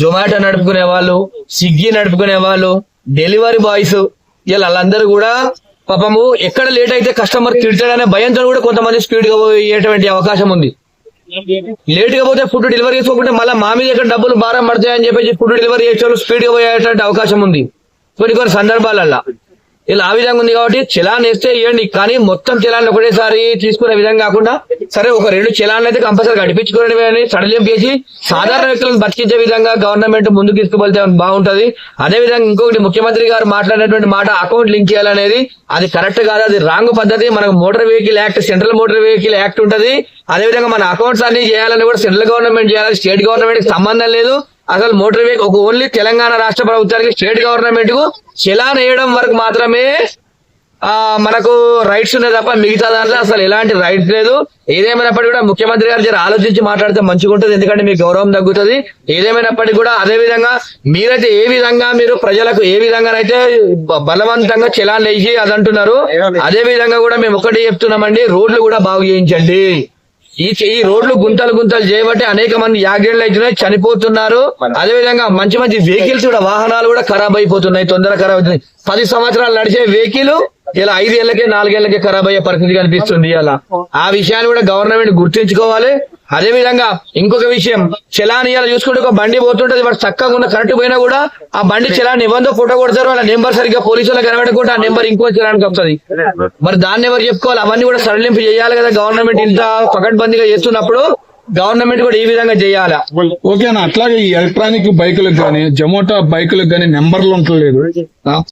జొమాటో నడుపుకునే వాళ్ళు స్విగ్గీ నడుపుకునే వాళ్ళు delivery boys ఇలా వాళ్ళందరూ కూడా పాపము ఎక్కడ లేట్ అయితే కస్టమర్ తిడతాడనే భయంతో కూడా కొంతమంది స్పీడ్గా పోయేటువంటి అవకాశం ఉంది. లేట్గా పోతే ఫుడ్ డెలివరీ చేసుకోకుంటే మళ్ళీ మా మీద ఎక్కడ డబ్బులు భారం పడతాయని చెప్పేసి ఫుడ్ డెలివరీ చేసే స్పీడ్గా పోయేటువంటి అవకాశం ఉంది. కొన్ని కొన్ని సందర్భాలల్లో. ఇలా ఆ విధంగా ఉంది కాబట్టి చలాన్ వేస్తే ఇవ్వండి. కానీ మొత్తం చలాన్ ఒకటేసారి తీసుకునే విధంగా కాకుండా సరే ఒక రెండు చలాన్లు అయితే కంపల్సరీ గడిపించుకోవడం సడలింపు చేసి సాధారణ వ్యక్తులను బతికించే విధంగా గవర్నమెంట్ ముందుకు తీసుకువెళ్తే బాగుంటది. అదే విధంగా ఇంకొకటి ముఖ్యమంత్రి గారు మాట్లాడినటువంటి మాట అకౌంట్ లింక్ చేయాలనేది అది కరెక్ట్ కాదు. అది రాంగ్ పద్ధతి. మనకు motor vehicle act central motor vehicle act ఉంటది. అదే విధంగా మన అకౌంట్స్ అన్ని చేయాలని కూడా సెంట్రల్ గవర్నమెంట్ చేయాలి స్టేట్ గవర్నమెంట్కి సంబంధం లేదు. అసలు మోటార్ వెహికల్ ఒక ఓన్లీ తెలంగాణ రాష్ట్ర ప్రభుత్వానికి స్టేట్ గవర్నమెంట్కు చలాన్ వేయడం వరకు మాత్రమే ఆ మనకు రైట్స్ ఉన్నాయి తప్ప మిగతా దాంట్లో అసలు ఎలాంటి రైట్స్ లేదు. ఏదేమైనప్పటికీ కూడా ముఖ్యమంత్రి గారు జర ఆలోచించి మాట్లాడితే మంచిగా ఉంటుంది. ఎందుకంటే మీకు గౌరవం తగ్గుతుంది. ఏదేమైనప్పటికీ కూడా అదే విధంగా మీరైతే ఏ విధంగా మీరు ప్రజలకు ఏ విధంగానైతే బలవంతంగా చలాన్ వేసి అది అంటున్నారు అదే విధంగా కూడా మేము ఒకటి చెప్తున్నామండి రోడ్లు కూడా బాగు చేయించండి. ఈ ఈ రోడ్లు గుంతలు గుంతలు చేయబట్టి అనేక మంది యాక్సిడెంట్లు అవుతున్నాయి చనిపోతున్నారు. అదే విధంగా మంచి మంచి వెహికల్స్ కూడా వాహనాలు కూడా ఖరాబ్ అయిపోతున్నాయి తొందర ఖరాబ్ అవుతున్నాయి. పది సంవత్సరాలు నడిచే వెహికల్ ఇలా ఐదేళ్ళకే నాలుగేళ్ళకే ఖరాబ్ అయ్యే పరిస్థితి కనిపిస్తుంది ఇలా. ఆ విషయాన్ని కూడా గవర్నమెంట్ గుర్తించుకోవాలి. అదే విధంగా ఇంకొక విషయం చలాన్ ఇవాళ చూసుకుంటే ఒక బండి పోతుంటది వాడు చక్కగా ఉన్న కరెంట్ పోయినా కూడా ఆ బండి చలాన్ ఇవ్వందో ఫోటో కొడతారు వాళ్ళ నెంబర్ సరిగ్గా పోలీసులు కనబడకుండా ఆ నెంబర్ ఇంకో చలానికి వస్తుంది మరి దాన్ని ఎవరు చెప్పుకోవాలి? అవన్నీ కూడా సడలింపు చేయాలి కదా గవర్నమెంట్ ఇంత పకడ్బందీగా చేస్తున్నప్పుడు గవర్నమెంట్ కూడా ఈ విధంగా చేయాలి? ఓకేనా అట్లాగే ఈ ఎలక్ట్రానిక్ బైకులకు గానీ జొమాటో బైకులకు గానీ నెంబర్లు ఉండలేదు